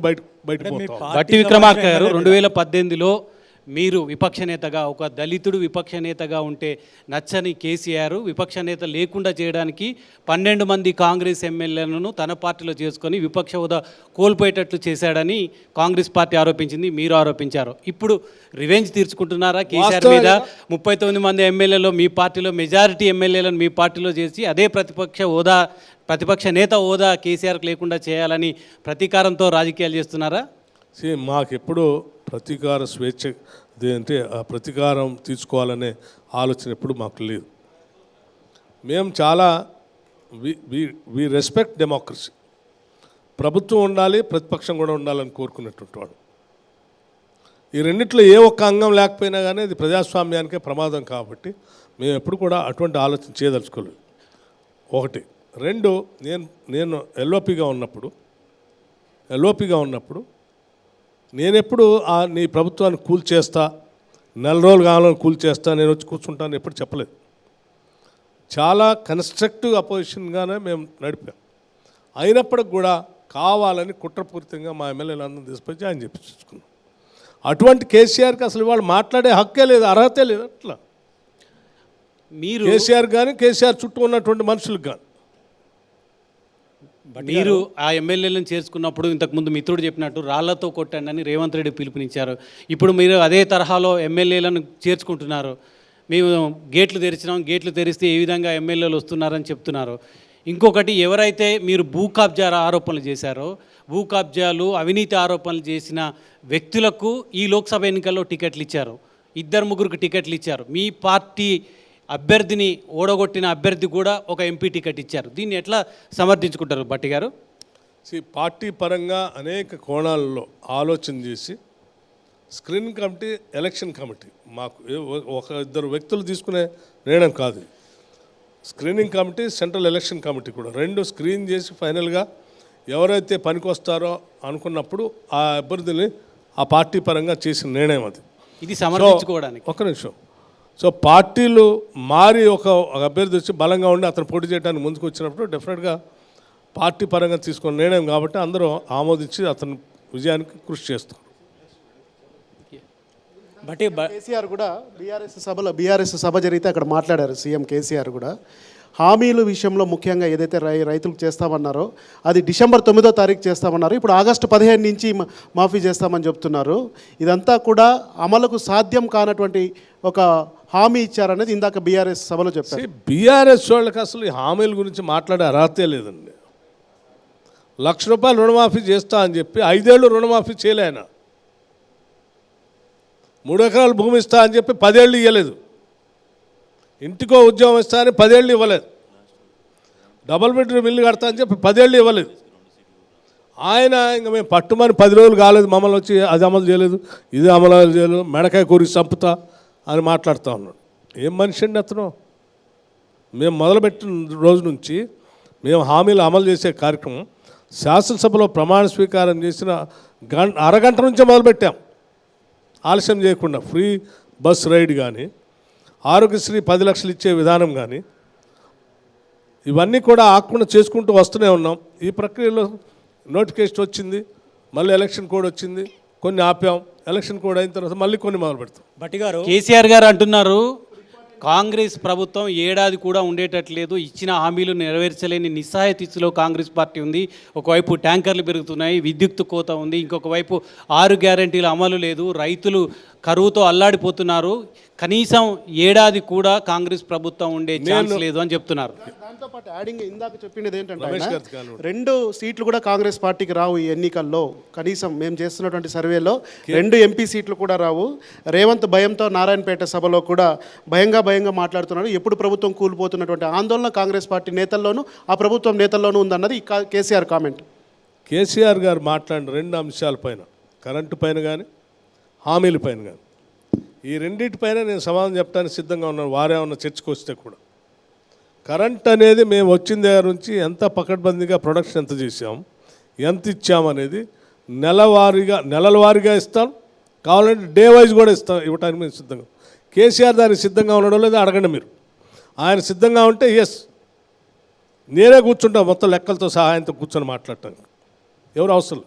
బయట బట్టి విక్రమార్క గారు రెండు వేల పద్దెనిమిదిలో మీరు విపక్ష నేతగా ఒక దళితుడు విపక్ష నేతగా ఉంటే నచ్చని కేసీఆర్ విపక్ష నేత లేకుండా చేయడానికి పన్నెండు మంది కాంగ్రెస్ ఎమ్మెల్యేలను తన పార్టీలో చేసుకొని విపక్ష హోదా కోల్పోయేటట్లు చేశాడని కాంగ్రెస్ పార్టీ ఆరోపించింది మీరు ఆరోపించారు. ఇప్పుడు రివెంజ్ తీర్చుకుంటున్నారా కేసీఆర్ మీద? ముప్పై తొమ్మిది మంది ఎమ్మెల్యేలో మీ పార్టీలో మెజారిటీ ఎమ్మెల్యేలను మీ పార్టీలో చేసి అదే ప్రతిపక్ష హోదా ప్రతిపక్ష నేత హోదా కేసీఆర్కి లేకుండా చేయాలని ప్రతీకారంతో రాజకీయాలు చేస్తున్నారా? మాకెప్పుడు ప్రతీకార స్వేచ్ఛ అంటే ఆ ప్రతీకారం తీసుకోవాలనే ఆలోచన ఎప్పుడు మాకు లేదు. మేము చాలా వి వి రెస్పెక్ట్ డెమోక్రసీ ప్రభుత్వం ఉండాలి ప్రతిపక్షం కూడా ఉండాలని కోరుకున్నటువంటి వాడు. ఈ రెండిట్లో ఏ ఒక్క అంగం లేకపోయినా కానీ అది ప్రజాస్వామ్యానికే ప్రమాదం కాబట్టి మేము ఎప్పుడు కూడా అటువంటి ఆలోచన చేయదలుచుకోలేదు. ఒకటి. రెండు నేను నేను ఎల్ఓపిగా ఉన్నప్పుడు ఎల్ఓపిగా ఉన్నప్పుడు నేను ఎప్పుడు ఆ నీ ప్రభుత్వాన్ని కూల్ చేస్తా నెల రోజులు కావాలని కూల్ చేస్తా నేను వచ్చి కూర్చుంటాను ఎప్పుడు చెప్పలేదు. చాలా కన్స్ట్రక్టివ్ అపోజిషన్గానే మేము నడిపాం. అయినప్పటికి కూడా కావాలని కుట్రపూరితంగా మా ఎమ్మెల్యేలు అందరం తీసుకొచ్చి ఆయన చెప్పించుకున్నాం అటువంటి కేసీఆర్కి అసలు వాళ్ళు మాట్లాడే హక్కే లేదు అర్హతే లేదు అట్లా. మీరు కేసీఆర్ కానీ కేసీఆర్ చుట్టూ ఉన్నటువంటి మనుషులకు కానీ మీరు ఆ ఎమ్మెల్యేలను చేర్చుకున్నప్పుడు ఇంతకుముందు మిత్రుడు చెప్పినట్టు రాళ్ళతో కొట్టండి అని రేవంత్ రెడ్డి పిలుపునిచ్చారు. ఇప్పుడు మీరు అదే తరహాలో ఎమ్మెల్యేలను చేర్చుకుంటున్నారు. మేము గేట్లు తెరిచినాం. గేట్లు తెరిస్తే ఏ విధంగా ఎమ్మెల్యేలు వస్తున్నారని చెప్తున్నారు. ఇంకొకటి ఎవరైతే మీరు భూ కబ్జా ఆరోపణలు చేశారో భూ కబ్జాలు అవినీతి ఆరోపణలు చేసిన వ్యక్తులకు ఈ లోక్సభ ఎన్నికల్లో టికెట్లు ఇచ్చారు. ఇద్దరు ముగ్గురికి టికెట్లు ఇచ్చారు. మీ పార్టీ అభ్యర్థిని ఓడగొట్టిన అభ్యర్థి కూడా ఒక ఎంపీ టికెట్ ఇచ్చారు. దీన్ని ఎట్లా సమర్థించుకుంటారు బట్టి గారు? పార్టీ పరంగా అనేక కోణాలలో ఆలోచన చేసి స్క్రీనింగ్ కమిటీ ఎలక్షన్ కమిటీ మాకు ఒక ఇద్దరు వ్యక్తులు తీసుకునే నిర్ణయం కాదు. Screening committee central election committee కూడా రెండు స్క్రీన్ చేసి ఫైనల్గా ఎవరైతే పనికొస్తారో అనుకున్నప్పుడు ఆ అభ్యర్థిని ఆ పార్టీ పరంగా చేసిన నిర్ణయం అది. ఇది సమర్థించుకోవడానికి. ఒక నిమిషం. సో పార్టీలు మారి ఒక అభ్యర్థి వచ్చి బలంగా ఉండి అతను పోటీ చేయడానికి ముందుకు వచ్చినప్పుడు డెఫినెట్గా పార్టీ పరంగా తీసుకున్న నిర్ణయం కాబట్టి అందరూ ఆమోదించి అతని విజయానికి కృషి చేస్తారు బట్టి బ- కేసీఆర్ కూడా బీఆర్ఎస్ సభలో బీఆర్ఎస్ సభ జరిగితే అక్కడ మాట్లాడారు సీఎం కేసీఆర్ కూడా. హామీల విషయంలో ముఖ్యంగా ఏదైతే రై రైతులకు చేస్తామన్నారో అది డిసెంబర్ తొమ్మిదో తారీఖు చేస్తామన్నారు. ఇప్పుడు ఆగస్టు పదిహేను నుంచి మాఫీ చేస్తామని చెప్తున్నారు. ఇదంతా కూడా అమలుకు సాధ్యం కానటువంటి ఒక హామీ ఇచ్చారనేది ఇందాక బీఆర్ఎస్ సభలో చెప్పారు. బీఆర్ఎస్ వాళ్ళకి అసలు ఈ హామీల గురించి మాట్లాడే అర్హతే లేదండి. లక్ష రూపాయలు రుణమాఫీ చేస్తా అని చెప్పి ఐదేళ్ళు రుణమాఫీ చేయలే ఆయన. మూడు ఎకరాలు భూమి ఇస్తా అని చెప్పి పదేళ్ళు ఇవ్వలేదు ఇంటికో ఉద్యోగం ఇస్తానని పదేళ్ళు ఇవ్వలేదు. డబుల్ బెడ్రూమ్ ఇల్లు కడతా అని చెప్పి పదేళ్ళు ఇవ్వలేదు. ఆయన ఇంకా మేము పట్టుమని పది రోజులు కాలేదు మమ్మల్ని వచ్చి అది అమలు చేయలేదు ఇది అమలు చేయలేదు మెడకాయ కూరి చంపుతా అని మాట్లాడుతూ ఉన్నాడు. ఏం మనిషి అండి అతను? మేము మొదలుపెట్టిన రోజు నుంచి మేము హామీలు అమలు చేసే కార్యక్రమం శాసనసభలో ప్రమాణ స్వీకారం చేసిన గంట అరగంట నుంచే మొదలుపెట్టాం. ఆలస్యం చేయకుండా ఫ్రీ బస్ రైడ్ కానీ ఆరోగ్యశ్రీ పది లక్షలు ఇచ్చే విధానం కానీ ఇవన్నీ కూడా ఆకుండా చేసుకుంటూ వస్తూనే ఉన్నాం. ఈ ప్రక్రియలో నోటిఫికేషన్ వచ్చింది మళ్ళీ ఎలక్షన్ కోడ్ వచ్చింది కొన్ని ఆపాం ఎలక్షన్ కోడ్ అయిన తర్వాత మళ్ళీ కొన్ని మొదలు పెడతాం. బట్టి గారు కేసీఆర్ గారు అంటున్నారు కాంగ్రెస్ ప్రభుత్వం ఏడాది కూడా ఉండేటట్లేదు ఇచ్చిన హామీలు నెరవేర్చలేని నిస్సహాయ స్థితిలో కాంగ్రెస్ పార్టీ ఉంది. ఒకవైపు ట్యాంకర్లు పెరుగుతున్నాయి విద్యుత్ కోత ఉంది ఇంకొక వైపు ఆరు గ్యారంటీల అమలు లేదు రైతులు కరువుతో అల్లాడిపోతున్నారు. కనీసం ఏడాది కూడా కాంగ్రెస్ ప్రభుత్వం ఉండే ఛాన్స్ లేదు అని చెప్తున్నారు. దాంతో పాటు యాడింగ్ ఇందాక చెప్పింది ఏంటంటే. రెండు సీట్లు కూడా కాంగ్రెస్ పార్టీకి రావు ఈ ఎన్నికల్లో. కనీసం మేము చేస్తున్నటువంటి సర్వేలో రెండు ఎంపీ సీట్లు కూడా రావు. రేవంత్ భయంతో నారాయణపేట సభలో కూడా భయంగా భయంగా మాట్లాడుతున్నారు. ఎప్పుడు ప్రభుత్వం కూలిపోతున్నటువంటి ఆందోళన కాంగ్రెస్ పార్టీ నేతల్లోనూ ఆ ప్రభుత్వం నేతల్లోనూ ఉందన్నది కేసీఆర్ కామెంట్. కేసీఆర్ గారు మాట్లాడిన రెండు అంశాలపైన కరెంటు పైన కానీ హామీల పైన కానీ ఈ రెండింటిపైన నేను సమాధానం చెప్పడానికి సిద్ధంగా ఉన్నాను. వారే ఉన్న చర్చకు వస్తే కూడా. కరెంట్ అనేది మేము వచ్చిన దగ్గర నుంచి ఎంత పకడ్బందీగా ప్రొడక్షన్ ఎంత చేసాం ఎంత ఇచ్చామనేది నెలవారీగా నెలల వారీగా ఇస్తాం. కావాలంటే డే వైజ్ కూడా ఇస్తాం. ఇవ్వటానికి మేము సిద్ధంగా కేసీఆర్ దానికి సిద్ధంగా ఉండడం లేదా అడగండి మీరు. ఆయన సిద్ధంగా ఉంటే ఎస్ నేనే కూర్చుంటా మొత్తం లెక్కలతో సహాయంతో కూర్చొని మాట్లాడటానికి ఎవరు అవసరం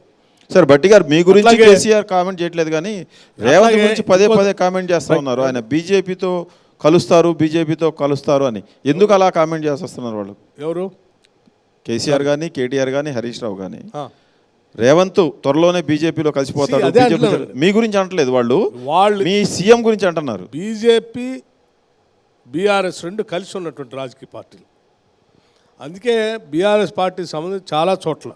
సార్ బట్టి గారు మీ గురించి కేసీఆర్ కామెంట్ చేయట్లేదు కానీ రేవంత్ గురించి పదే పదే కామెంట్ చేస్తా ఉన్నారు. ఆయన బీజేపీతో కలుస్తారు బీజేపీతో కలుస్తారు అని. ఎందుకు అలా కామెంట్ చేసి వస్తున్నారు వాళ్ళు? ఎవరు? కేసీఆర్ కానీ కేటీఆర్ కానీ హరీష్ రావు కానీ. రేవంత్ త్వరలోనే బీజేపీలో కలిసిపోతాడు. బీజేపీ. మీ గురించి అనట్లేదు వాళ్ళు. వాళ్ళు మీ సీఎం గురించి అంటున్నారు. బీజేపీ బీఆర్ఎస్ రెండు కలిసి ఉన్నటువంటి రాజకీయ పార్టీలు. అందుకే బీఆర్ఎస్ పార్టీ సంబంధించి చాలా చోట్ల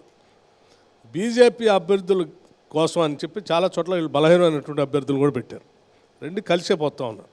బీజేపీ అభ్యర్థుల కోసం అని చెప్పి చాలా చోట్ల వీళ్ళు బలహీనమైనటువంటి అభ్యర్థులు కూడా పెట్టారు. రెండు కలిసే పోతా ఉన్నారు.